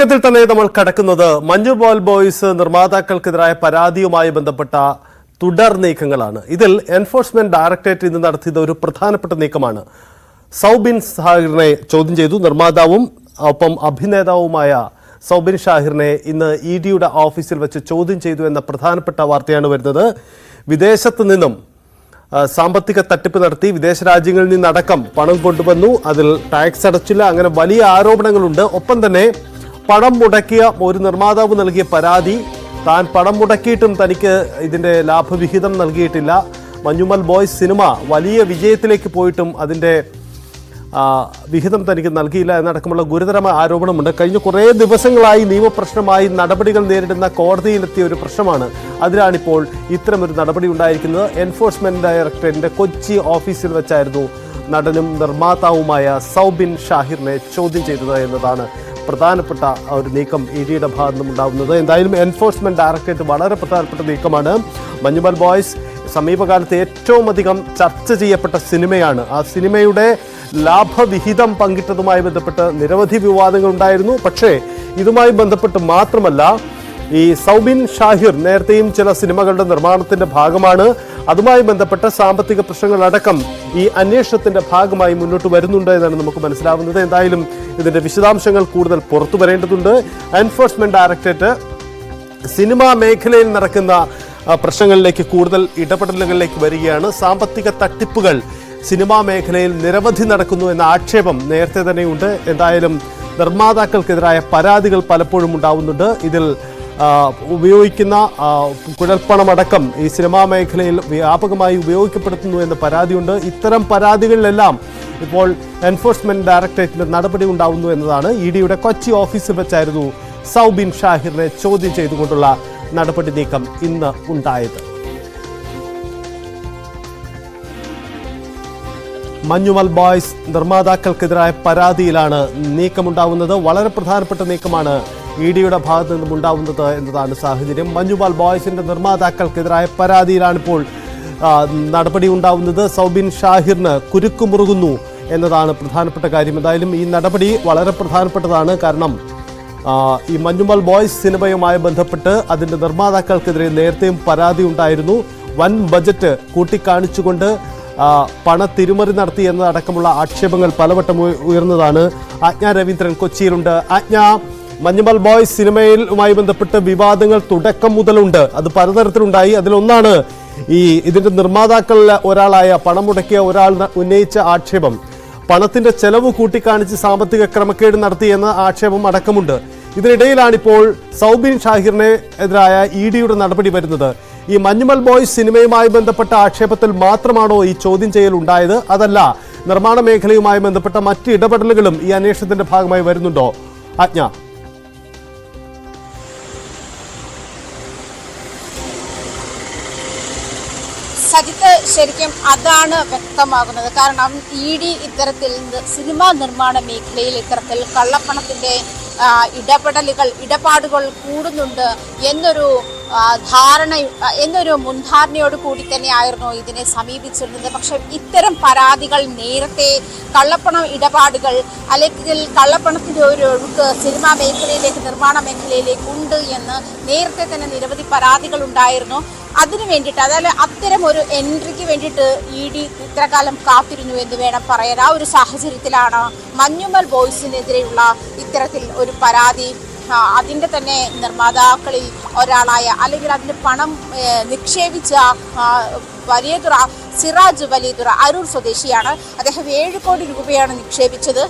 തുടക്കത്തിൽ തന്നെ നമ്മൾ കടക്കുന്നത് മഞ്ഞു ബോൾ ബോയ്സ് നിർമ്മാതാക്കൾക്കെതിരായ പരാതിയുമായി ബന്ധപ്പെട്ട തുടർ നീക്കങ്ങളാണ്. ഇതിൽ എൻഫോഴ്സ്മെന്റ് ഡയറക്ടറേറ്റ് ഇന്ന് നടത്തിയത് ഒരു പ്രധാനപ്പെട്ട നീക്കമാണ്. സൗബിൻ സാഹിറിനെ ചോദ്യം ചെയ്തു. നിർമ്മാതാവും ഒപ്പം അഭിനേതാവുമായ സൗബിൻ ഷാഹിറിനെ ഇന്ന് ഇ ഡിയുടെ ഓഫീസിൽ വെച്ച് ചോദ്യം ചെയ്തു എന്ന പ്രധാനപ്പെട്ട വാർത്തയാണ് വരുന്നത്. വിദേശത്ത് നിന്നും സാമ്പത്തിക തട്ടിപ്പ് നടത്തി വിദേശ രാജ്യങ്ങളിൽ നിന്നടക്കം പണം കൊണ്ടുവന്നു. അതിൽ ടാക്സ് അടച്ചില്ല. അങ്ങനെ വലിയ ആരോപണങ്ങളുണ്ട്. ഒപ്പം തന്നെ പണം മുടക്കിയ ഒരു നിർമ്മാതാവ് നൽകിയ പരാതി. താൻ പണം മുടക്കിയിട്ടും തനിക്ക് ഇതിന്റെ ലാഭവിഹിതം നൽകിയിട്ടില്ല. മഞ്ഞുമൽ ബോയ്സ് സിനിമ വലിയ വിജയത്തിലേക്ക് പോയിട്ടും അതിന്റെ വിഹിതം തനിക്ക് നൽകിയില്ല എന്നടക്കമുള്ള ഗുരുതരമായ ആരോപണമുണ്ട്. കഴിഞ്ഞ കുറേ ദിവസങ്ങളായി നിയമപ്രശ്നമായി നടപടികൾ നേരിടുന്ന കോടതിയിലെത്തിയ ഒരു പ്രശ്നമാണ്. അതിലാണിപ്പോൾ ഇത്തരമൊരു നടപടി ഉണ്ടായിരിക്കുന്നത്. എൻഫോഴ്സ്മെന്റ് ഡയറക്ടറേറ്റിന്റെ കൊച്ചി ഓഫീസിൽ വെച്ചായിരുന്നു നടനും നിർമ്മാതാവുമായ സൗബിൻ ഷാഹിറിനെ ചോദ്യം ചെയ്തത് എന്നതാണ് പ്രധാനപ്പെട്ട ഒരു നീക്കം ഇ ഡിയുടെ ഭാഗത്തു നിന്നും ഉണ്ടാകുന്നത് എന്തായാലും എൻഫോഴ്സ്മെന്റ് ഡയറക്ടറേറ്റ് വളരെ പ്രധാനപ്പെട്ട നീക്കമാണ്. മഞ്ഞുമൽ ബോയ്സ് സമീപകാലത്ത് ഏറ്റവും അധികം ചർച്ച ചെയ്യപ്പെട്ട സിനിമയാണ്. ആ സിനിമയുടെ ലാഭവിഹിതം പങ്കിട്ടതുമായി ബന്ധപ്പെട്ട് നിരവധി വിവാദങ്ങൾ ഉണ്ടായിരുന്നു. പക്ഷേ ഇതുമായി ബന്ധപ്പെട്ട് മാത്രമല്ല ഈ സൗബിൻ ഷാഹിർ നേരത്തെയും ചില സിനിമകളുടെ നിർമ്മാണത്തിന്റെ ഭാഗമാണ്. അതുമായി ബന്ധപ്പെട്ട സാമ്പത്തിക പ്രശ്നങ്ങളടക്കം ഈ അന്വേഷണത്തിന്റെ ഭാഗമായി മുന്നോട്ട് വരുന്നുണ്ട് എന്നാണ് നമുക്ക് മനസ്സിലാവുന്നത്. എന്തായാലും ഇതിന്റെ വിശദാംശങ്ങൾ കൂടുതൽ പുറത്തു വരേണ്ടതുണ്ട്. എൻഫോഴ്സ്മെന്റ് ഡയറക്ടറേറ്റ് സിനിമാ മേഖലയിൽ നടക്കുന്ന പ്രശ്നങ്ങളിലേക്ക് കൂടുതൽ ഇടപെടലുകളിലേക്ക് വരികയാണ്. സാമ്പത്തിക തട്ടിപ്പുകൾ സിനിമാ മേഖലയിൽ നിരവധി നടക്കുന്നു എന്ന ആക്ഷേപം നേരത്തെ തന്നെയുണ്ട്. എന്തായാലും നിർമ്മാതാക്കൾക്കെതിരായ പരാതികൾ പലപ്പോഴും ഉണ്ടാവുന്നുണ്ട്. ഇതിൽ ഉപയോഗിക്കുന്ന കുഴൽപ്പണമടക്കം ഈ സിനിമാ മേഖലയിൽ വ്യാപകമായി ഉപയോഗിക്കപ്പെടുത്തുന്നു എന്ന പരാതിയുണ്ട്. ഇത്തരം പരാതികളിലെല്ലാം ഇപ്പോൾ എൻഫോഴ്സ്മെന്റ് ഡയറക്ടറേറ്റിന്റെ നടപടി ഉണ്ടാവുന്നു എന്നതാണ് ഇ ഡിയുടെ കൊച്ചി ഓഫീസിൽ വെച്ചായിരുന്നു സൗബിൻ ഷാഹിറിനെ ചോദ്യം ചെയ്തുകൊണ്ടുള്ള നടപടി നീക്കം ഇന്ന് ഉണ്ടായത്. മഞ്ഞുമൽ ബോയ്സ് നിർമ്മാതാക്കൾക്കെതിരായ പരാതിയിലാണ് നീക്കമുണ്ടാവുന്നത്. വളരെ പ്രധാനപ്പെട്ട നീക്കമാണ് ഇ ഡിയുടെ ഭാഗത്തു നിന്നും ഉണ്ടാവുന്നത് എന്നതാണ് സാഹചര്യം. മഞ്ഞുമൽ ബോയ്സിന്റെ നിർമ്മാതാക്കൾക്കെതിരായ പരാതിയിലാണിപ്പോൾ നടപടി ഉണ്ടാവുന്നത്. സൗബിൻ ഷാഹിറിന് കുരുക്കുമുറുകുന്നു എന്നതാണ് പ്രധാനപ്പെട്ട കാര്യം. എന്തായാലും ഈ നടപടി വളരെ പ്രധാനപ്പെട്ടതാണ്. കാരണം ഈ മഞ്ഞുമൽ ബോയ്സ് സിനിമയുമായി ബന്ധപ്പെട്ട് അതിന്റെ നിർമ്മാതാക്കൾക്കെതിരെ നേരത്തെയും പരാതി ഉണ്ടായിരുന്നു. വൻ ബജറ്റ് കൂട്ടിക്കാണിച്ചുകൊണ്ട് പണ തിരുമറി നടത്തി എന്നതടക്കമുള്ള ആക്ഷേപങ്ങൾ പലവട്ടം ഉയർന്നതാണ്. ആജ്ഞ രവീന്ദ്രൻ കൊച്ചിയിലുണ്ട്. ആജ്ഞ മഞ്ഞുമൽ ബോയ്സ് സിനിമയിലുമായി ബന്ധപ്പെട്ട് വിവാദങ്ങൾ തുടക്കം മുതലുണ്ട്. അത് പലതരത്തിലുണ്ടായി. അതിലൊന്നാണ് ഈ ഇതിന്റെ നിർമ്മാതാക്കളിൽ ഒരാളായ പണം മുടക്കിയ ഒരാൾ ഉന്നയിച്ച ആക്ഷേപം. പണത്തിന്റെ ചെലവ് കൂട്ടിക്കാണിച്ച് സാമ്പത്തിക ക്രമക്കേട് നടത്തി എന്ന ആക്ഷേപം അടക്കമുണ്ട്. ഇതിനിടയിലാണിപ്പോൾ സൗബിൻ ഷാഹിറിനെ എതിരായ ഇ ഡിയുടെ നടപടി വരുന്നത്. ഈ മഞ്ഞുമൽ ബോയ്സ് സിനിമയുമായി ബന്ധപ്പെട്ട ആക്ഷേപത്തിൽ മാത്രമാണോ ഈ ചോദ്യം ചെയ്യൽ ഉണ്ടായത്? അതല്ല നിർമ്മാണ മേഖലയുമായി ബന്ധപ്പെട്ട മറ്റ് ഇടപെടലുകളും ഈ അന്വേഷണത്തിന്റെ ഭാഗമായി വരുന്നുണ്ടോ? ആജ്ഞ. ശരിക്കും അതാണ് വ്യക്തമാകുന്നത്. കാരണം ഇ ഡി ഇത്തരത്തിൽ സിനിമാ നിർമ്മാണ മേഖലയിൽ ഇത്തരത്തിൽ കള്ളപ്പണത്തിന്റെ ആ, ഇടപെടലുകൾ ഇടപാടുകൾ കൂടുന്നുണ്ട് എന്നൊരു ധാരണ എന്നൊരു മുൻധാരണയോട് കൂടി തന്നെയായിരുന്നു ഇതിനെ സമീപിച്ചിരുന്നത്. പക്ഷെ ഇത്തരം പരാതികൾ നേരത്തെ കള്ളപ്പണം ഇടപാടുകൾ അല്ലെങ്കിൽ കള്ളപ്പണത്തിന്റെ ഒരു ഒഴുക്ക് സിനിമാ മേഖലയിലേക്ക് നിർമ്മാണ മേഖലയിലേക്ക് ഉണ്ട് എന്ന് നേരത്തെ തന്നെ നിരവധി പരാതികൾ ഉണ്ടായിരുന്നു. അതിനു വേണ്ടിയിട്ട് അതായത് അത്തരം ഒരു എൻട്രിക്ക് വേണ്ടിയിട്ട് ഇ ഡി ഇത്രകാലം കാത്തിരുന്നു എന്ന് വേണം പറയാൻ. ആ ഒരു സാഹചര്യത്തിലാണ് മഞ്ഞുമൽ ബോയ്സിനെതിരെയുള്ള ഇത്തരത്തിൽ ഒരു പരാതി ആ, അതിന്റെ തന്നെ നിർമ്മാതാക്കളിൽ ഒരാളായ അല്ലെങ്കിൽ അതിന് പണം നിക്ഷേപിച്ച വലിയതുറ സിറാജ് വലിയതുറ അരൂർ സ്വദേശിയാണ്. അദ്ദേഹം ഏഴ് കോടി രൂപയാണ് നിക്ഷേപിച്ചത്.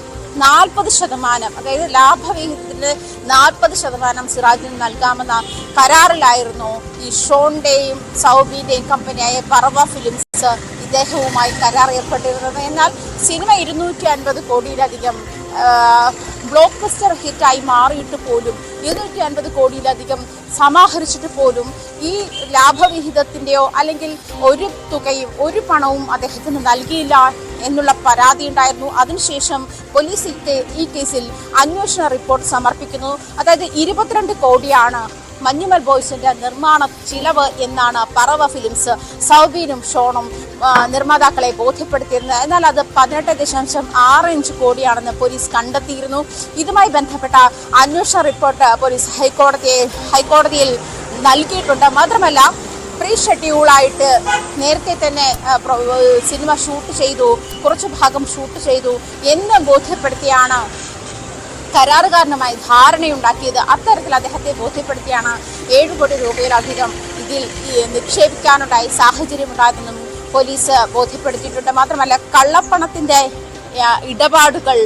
നാൽപ്പത് ശതമാനം അതായത് ലാഭവിഹിതത്തിൽ നാൽപ്പത് ശതമാനം സിറാജിന് നൽകാമെന്ന കരാറിലായിരുന്നു ഈ ഷോണിന്റെയും സൗബിന്റെയും കമ്പനിയായ പറവ ഫിലിംസ് ഇദ്ദേഹവുമായി കരാർ ഏർപ്പെട്ടിരുന്നത്. എന്നാൽ സിനിമ ഇരുന്നൂറ്റി അൻപത് കോടിയിലധികം ബ്ലോക്ക് ബസ്റ്റർ ഹിറ്റായി മാറിയിട്ട് പോലും ഇരുന്നൂറ്റി അൻപത് കോടിയിലധികം സമാഹരിച്ചിട്ട് പോലും ഈ ലാഭവിഹിതത്തിന്റെയോ അല്ലെങ്കിൽ ഒരു തുകയും ഒരു പണവും അദ്ദേഹത്തിന് നൽകിയില്ല എന്നുള്ള പരാതി ഉണ്ടായിരുന്നു. അതിനുശേഷം പോലീസ് ഈ കേസിൽ അന്വേഷണ റിപ്പോർട്ട് സമർപ്പിക്കുന്നു. അതായത് ഇരുപത്തിരണ്ട് കോടിയാണ് മഞ്ഞുമൽ ബോയ്സിന്റെ നിർമ്മാണ ചിലവ് എന്നാണ് പറവ ഫിലിംസ് സൗബീനും ഷോണും നിർമ്മാതാക്കളെ ബോധ്യപ്പെടുത്തിയിരുന്നത്. എന്നാൽ അത് പതിനെട്ട് ദശാംശം ആറ് ഇഞ്ച് കോടിയാണെന്ന് പോലീസ് കണ്ടെത്തിയിരുന്നു. ഇതുമായി ബന്ധപ്പെട്ട അന്വേഷണ റിപ്പോർട്ട് പോലീസ് ഹൈക്കോടതിയെ ഹൈക്കോടതിയിൽ നൽകിയിട്ടുണ്ട്. മാത്രമല്ല പ്രീ ഷെഡ്യൂളായിട്ട് നേരത്തെ തന്നെ സിനിമ ഷൂട്ട് ചെയ്തു കുറച്ച് ഭാഗം ഷൂട്ട് ചെയ്തു. എന്ന് ബോധ്യപ്പെടുത്തിയാണ് കരാറുകാരനുമായി ധാരണയുണ്ടാക്കിയത് അത്തരത്തിൽ അദ്ദേഹത്തെ ബോധ്യപ്പെടുത്തിയാണ് ഏഴ് കോടി രൂപയിലധികം ഇതിൽ നിക്ഷേപിക്കാനുണ്ടായി സാഹചര്യമുണ്ടായതെന്നും പോലീസ് ബോധ്യപ്പെടുത്തിയിട്ടുണ്ട്. മാത്രമല്ല കള്ളപ്പണത്തിന്റെ ഇടപാടുകൾ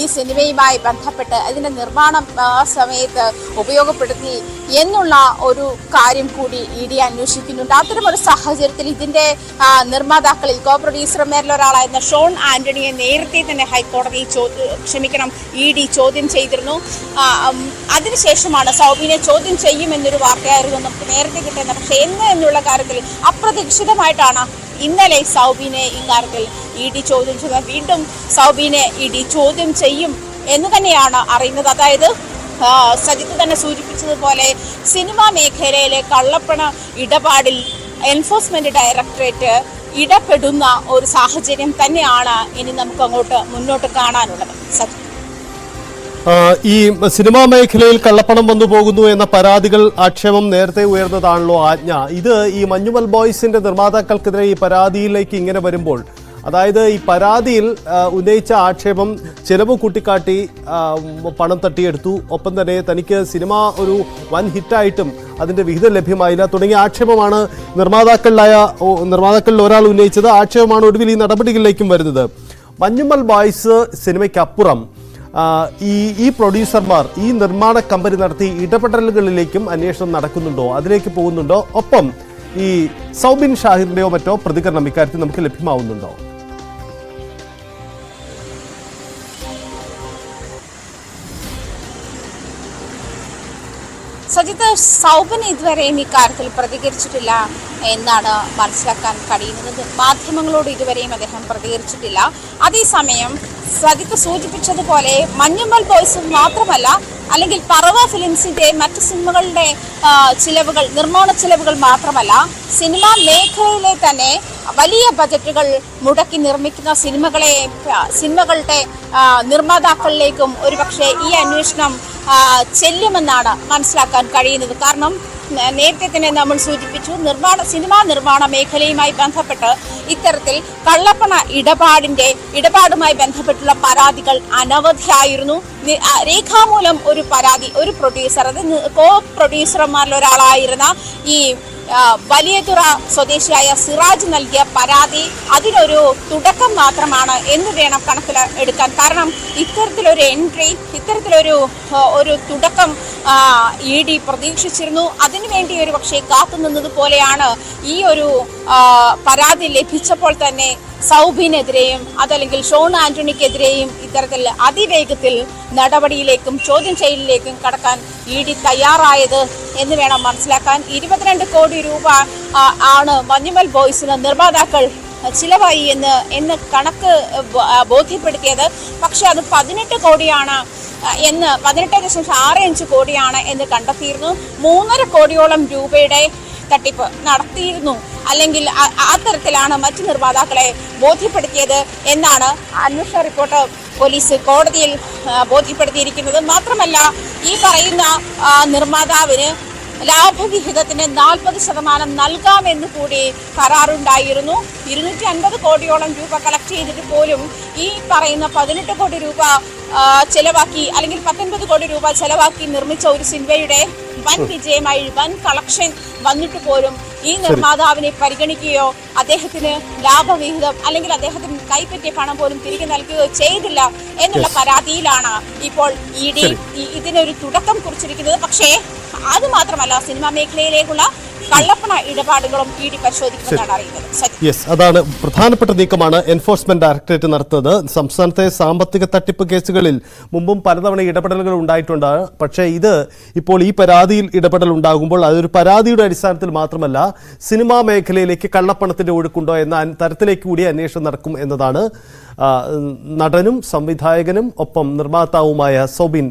ഈ സിനിമയുമായി ബന്ധപ്പെട്ട് അതിന്റെ നിർമ്മാണം ആ സമയത്ത് ഉപയോഗപ്പെടുത്തി എന്നുള്ള ഒരു കാര്യം കൂടി ഇ ഡി അന്വേഷിക്കുന്നുണ്ട്. അത്തരമൊരു സാഹചര്യത്തിൽ ഇതിന്റെ നിർമ്മാതാക്കളിൽ കോ പ്രൊഡ്യൂസർമാരിൽ ഒരാളായിരുന്ന ഷോൺ ആന്റണിയെ നേരത്തെ തന്നെ ഹൈക്കോടതി ക്ഷമിക്കണം ഇ ഡി ചോദ്യം ചെയ്തിരുന്നു. അതിനുശേഷമാണ് സൗബിനെ ചോദ്യം ചെയ്യുമെന്നൊരു വാർത്തയായിരുന്നു നമുക്ക് നേരത്തെ കിട്ടുന്നത്. പക്ഷേ എന്ന് എന്നുള്ള കാര്യത്തിൽ അപ്രതീക്ഷിതമായിട്ടാണ് ഇന്നലെ സൗബിനെ ഇക്കാര്യത്തിൽ ഇ ഡി ചോദ്യം ചെയ്യുന്നത് വീണ്ടും സൗബിനെ ഇ ഡി ചോദ്യം ചെയ്യും എന്ന് തന്നെയാണ് അറിയുന്നത്. അതായത് സജിത്ത് തന്നെ സൂചിപ്പിച്ചതുപോലെ സിനിമാ മേഖലയിലെ കള്ളപ്പണ ഇടപാടിൽ എൻഫോഴ്സ്മെന്റ് ഡയറക്ടറേറ്റ് ഇടപെടുന്ന ഒരു സാഹചര്യം തന്നെയാണ് ഇനി നമുക്ക് അങ്ങോട്ട് മുന്നോട്ട് കാണാനുള്ളത്. സജിത്ത്. ഈ സിനിമാ മേഖലയിൽ കള്ളപ്പണം വന്നു പോകുന്നു എന്ന പരാതികൾ ആക്ഷേപം നേരത്തെ ഉയർന്നതാണല്ലോ ആജ്ഞ. ഇത് ഈ മഞ്ഞുമൽ ബോയ്സിന്റെ നിർമ്മാതാക്കൾക്കെതിരെ ഈ പരാതിയിലേക്ക് ഇങ്ങനെ വരുമ്പോൾ അതായത് ഈ പരാതിയിൽ ഉന്നയിച്ച ആക്ഷേപം ചിലവ് കൂട്ടിക്കാട്ടി പണം തട്ടിയെടുത്തു. ഒപ്പം തന്നെ തനിക്ക് സിനിമ ഒരു വൻ ഹിറ്റായിട്ടും അതിന്റെ വിഹിതം ലഭ്യമായില്ല. തുടങ്ങിയ ആക്ഷേപമാണ് നിർമ്മാതാക്കളിലായ നിർമ്മാതാക്കളിൽ ഒരാൾ ഉന്നയിച്ചത്. ആക്ഷേപമാണ് ഒടുവിൽ ഈ നടപടികളിലേക്കും വരുന്നത്. മഞ്ഞുമൽ ബോയ്സ് സിനിമയ്ക്കപ്പുറം ഈ ഈ പ്രൊഡ്യൂസർമാർ ഈ നിർമ്മാണ കമ്പനി നടത്തി ഇടപെടലുകളിലേക്കും അന്വേഷണം നടക്കുന്നുണ്ടോ? അതിലേക്ക് പോകുന്നുണ്ടോ? ഒപ്പം ഈ സൗബിൻ ഷാഹിറിന്റെയോ മറ്റോ പ്രതികരണം ഇക്കാര്യത്തിൽ നമുക്ക് ലഭ്യമാവുന്നുണ്ടോ? സൗബൻ ഇതുവരെയും ഇക്കാര്യത്തിൽ പ്രതികരിച്ചിട്ടില്ല എന്നാണ് മനസ്സിലാക്കാൻ കഴിയുന്നത്. മാധ്യമങ്ങളോട് ഇതുവരെയും അദ്ദേഹം പ്രതികരിച്ചിട്ടില്ല. അതേസമയം സജിത്ത് സൂചിപ്പിച്ചതുപോലെ മഞ്ഞുമ്മൽ ബോയ്സ് മാത്രമല്ല അല്ലെങ്കിൽ പറവ ഫിലിംസിന്റെ മറ്റ് സിനിമകളുടെ ചിലവുകൾ നിർമ്മാണ ചിലവുകൾ മാത്രമല്ല സിനിമാ മേഖലയിലെ തന്നെ വലിയ ബജറ്റുകൾ മുടക്കി നിർമ്മിക്കുന്ന സിനിമകളെ സിനിമകളുടെ നിർമ്മാതാക്കളിലേക്കും ഒരുപക്ഷെ ഈ അന്വേഷണം ചെല്ലുമെന്നാണ് മനസ്സിലാക്കാൻ കഴിയുന്നത്. കാരണം നേരത്തെ തന്നെ നമ്മൾ സൂചിപ്പിച്ചു നിർമ്മാണ സിനിമാ നിർമ്മാണ മേഖലയുമായി ബന്ധപ്പെട്ട് ഇത്തരത്തിൽ കള്ളപ്പണ ഇടപാടിന്റെ ഇടപാടുമായി ബന്ധപ്പെട്ടുള്ള പരാതികൾ അനവധിയായിരുന്നു. രേഖാമൂലം ഒരു പരാതി ഒരു പ്രൊഡ്യൂസർ അത് കോ പ്രൊഡ്യൂസർമാരിൽ ഒരാളായിരുന്ന ഈ വലിയതുറ സ്വദേശിയായ സിറാജ് നൽകിയ പരാതി അതിനൊരു തുടക്കം മാത്രമാണ് എന്ന് വേണം കണക്കിൽ എടുക്കാൻ. കാരണം ഇത്തരത്തിലൊരു എൻട്രി ഇത്തരത്തിലൊരു ഒരു തുടക്കം ഇ ഡി പ്രതീക്ഷിച്ചിരുന്നു. അതിനുവേണ്ടി ഒരു പക്ഷേ കാത്തുനിന്നത് പോലെയാണ് ഈ ഒരു പരാതി ലഭിച്ചപ്പോൾ തന്നെ സൗബിനെതിരെയും അതല്ലെങ്കിൽ ഷോൺ ആന്റണിക്കെതിരെയും ഇത്തരത്തിൽ അതിവേഗത്തിൽ നടപടിയിലേക്കും ചോദ്യം ചെയ്യലിലേക്കും കടക്കാൻ ഇ ഡി തയ്യാറായത് എന്ന് വേണം മനസ്സിലാക്കാൻ. ഇരുപത്തിരണ്ട് കോടി രൂപ ആണ് മഞ്ഞുമൽ ബോയ്സിന് നിർമ്മാതാക്കൾ ചിലവായി എന്ന് എന്ന് കണക്ക് ബോധ്യപ്പെടുത്തിയത്. പക്ഷെ അത് പതിനെട്ട് കോടിയാണ് എന്ന് പതിനെട്ട് ദശാംശം ആറ് അഞ്ച് കോടിയാണ് എന്ന് കണ്ടെത്തിയിരുന്നു. മൂന്നര കോടിയോളം രൂപയുടെ തട്ടിപ്പ് നടത്തിയിരുന്നു. അല്ലെങ്കിൽ ആ- ആ തരത്തിലാണ് മറ്റു നിർമ്മാതാക്കളെ ബോധ്യപ്പെടുത്തിയത് എന്നാണ് അന്വേഷണ റിപ്പോർട്ട് പോലീസ് കോടതിയിൽ ബോധ്യപ്പെടുത്തിയിരിക്കുന്നത്. മാത്രമല്ല ഈ പറയുന്ന നിർമ്മാതാവിന് ലാഭവിഹിതത്തിന് നാൽപ്പത് ശതമാനം നൽകാമെന്ന് കൂടി കരാറുണ്ടായിരുന്നു. ഇരുന്നൂറ്റി അൻപത് കോടിയോളം രൂപ കളക്ട് ചെയ്തിട്ട് പോലും ഈ പറയുന്ന പതിനെട്ട് കോടി രൂപ ചെലവാക്കി അല്ലെങ്കിൽ പത്തൊൻപത് കോടി രൂപ ചെലവാക്കി നിർമ്മിച്ച ഒരു സിനിമയുടെ വൻ വിജയമായി വൻ കളക്ഷൻ വന്നിട്ട് പോലും ഈ നിർമ്മാതാവിനെ പരിഗണിക്കുകയോ അദ്ദേഹത്തിന് ലാഭവിഹിതം അല്ലെങ്കിൽ അദ്ദേഹത്തിന് കൈപ്പറ്റിയ പണം പോലും തിരികെ നൽകുകയോ ചെയ്തില്ല എന്നുള്ള പരാതിയിലാണ് ഇപ്പോൾ ഇ ഡി ഇതിനൊരു തുടക്കം കുറിച്ചിരിക്കുന്നത്. പക്ഷേ അത് മാത്രമല്ല സിനിമാ മേഖലയിലേക്കുള്ള കള്ളപ്പണ ഇടപാടുകളും ഇ ഡി പരിശോധിക്കുമെന്നാണ് അറിയുന്നത്. യെസ് അതാണ് പ്രധാനപ്പെട്ട നീക്കമാണ് എൻഫോഴ്സ്മെന്റ് ഡയറക്ടറേറ്റ് നടത്തുന്നത്. സംസ്ഥാനത്തെ സാമ്പത്തിക തട്ടിപ്പ് കേസുകളിൽ മുമ്പും പലതവണ ഇടപെടലുകൾ ഉണ്ടായിട്ടുണ്ട്. പക്ഷേ ഇത് ഇപ്പോൾ ഈ പരാതിയിൽ ഇടപെടൽ ഉണ്ടാകുമ്പോൾ അതൊരു പരാതിയുടെ അടിസ്ഥാനത്തിൽ മാത്രമല്ല സിനിമാ മേഖലയിലേക്ക് കള്ളപ്പണത്തിന്റെ ഒഴുക്കുണ്ടോ എന്ന തരത്തിലേക്ക് കൂടി അന്വേഷണം നടക്കും എന്നതാണ്. നടനും സംവിധായകനും ഒപ്പം നിർമ്മാതാവുമായ സോബിൻ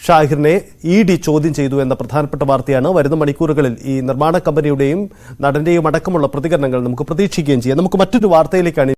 ഷാഹിറിനെ ഇ ഡി ചോദ്യം ചെയ്തു എന്ന പ്രധാനപ്പെട്ട വാർത്തയാണ് വരുന്ന മണിക്കൂറുകളിൽ ഈ നിർമ്മാണ കമ്പനിയുടെയും നടന്റെയും അടക്കമുള്ള പ്രതികരണങ്ങൾ നമുക്ക് പ്രതീക്ഷിക്കുകയും ചെയ്യാം. നമുക്ക് മറ്റൊരു വാർത്തയിലേക്കാണ്